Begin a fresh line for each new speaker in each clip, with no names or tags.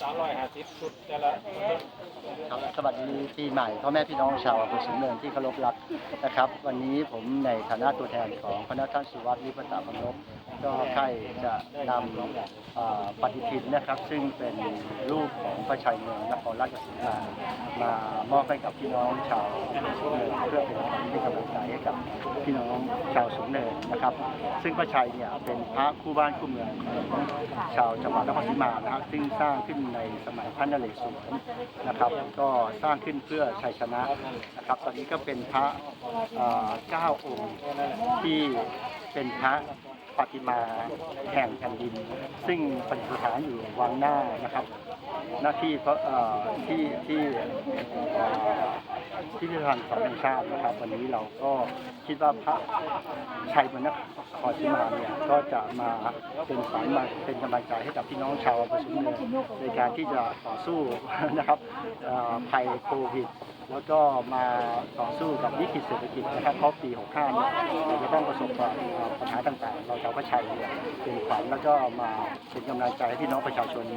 สามร้อยห้าสิบชุดแต่ละ
ครับสวัสดีปีใหม่พ่อแม่พี่น้องชาวอำเภอสูงเนินที่เคารพรักนะครับ วันนี้ผมในฐานะตัวแทนของคณะท่านสุวัสดิ์วิปัสสนาพนม ก็ใกล้จะนำปฏิทินนะครับ ซึ่งเป็นรูปของพระชัยเมืองนครราชสีมามามอบให้กับพี่น้องชาวเภอสูงเนินเพื่อเป็นขวัญเป็นกำลังใจให้กับพี่น้องชาวสูงเนินนะครับ ซึ่งพระชัยเนี่ยเป็นพระคู่บ้านคู่เมืองของชาวจังหวัดนครศรีมานะครับซึ่งสร้างขึ้นในสมัยพระนเรศวรนะครับ ก็สร้างขึ้นเพื่อชัยชนะนะครับ ตอนนี้ก็เป็นพระเอ่อเก้าองค์ที่เป็นพระ ปฏิมาแห่งแผ่นดิน ซึ่งประดิฐานอยู่วังหน้านะครับ หน้าที่ก็เอ่ที่ที่เอ่ที่พิพิธภัณฑ์ของแห่งชาตินะครับ วันนี้เราก็คิดว่าพระชัยมนครศรีมาเนี่ยก็จะมาเป็นขวัญมาเป็นกำลังใจให้กับพี่น้องชาวอำเภอสูงเนินในการที่จะต่อสู้นะครับภัยโควิด แล้วก็มาต่อสู้กับวิกฤตเศรษฐกิจนะครับเพราะปี65เนี่ยเราจะต้องประสบกับปัญหาต่างๆ เราชาวพระชัยเนี่ยเป็นขวัญแล้วก็มาเป็นกำลังใจให้พี่น้องประชาชนมี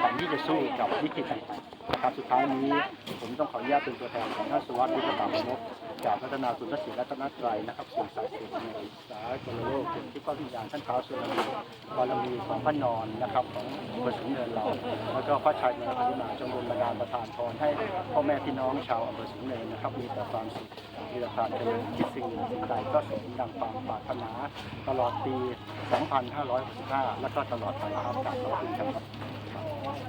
ขวัญที่จะสู้กับวิกฤตต่างๆนะครับสุดท้ายนี้ผมต้องขออนุญาตเป็นตัวแทนของท่านสุวัสดิ์วิทยาศาสตร์จากพัฒนาคุณทรศิลป์รัตนตรัยนะครับส่วนสายสิในสายกลโลกเป็นที่ข้อวิญญาณท่านเท้าสุรมีบารมีของพระนอนนะครับของคนสูงเนินเรา แล้วก็พระชัยมรณาจงรมบรรดาประทานพรให้พ่อแม่พี่น้องชาวอำเภอสูงเนินนะครับ มีแต่ความสุขมีแต่ความเจริญที่สิ่งสิ่งใดก็สมดังความปรารถนา ตลอดปี 2565 และก็ตลอดไปครับกราบขอบคุณครับ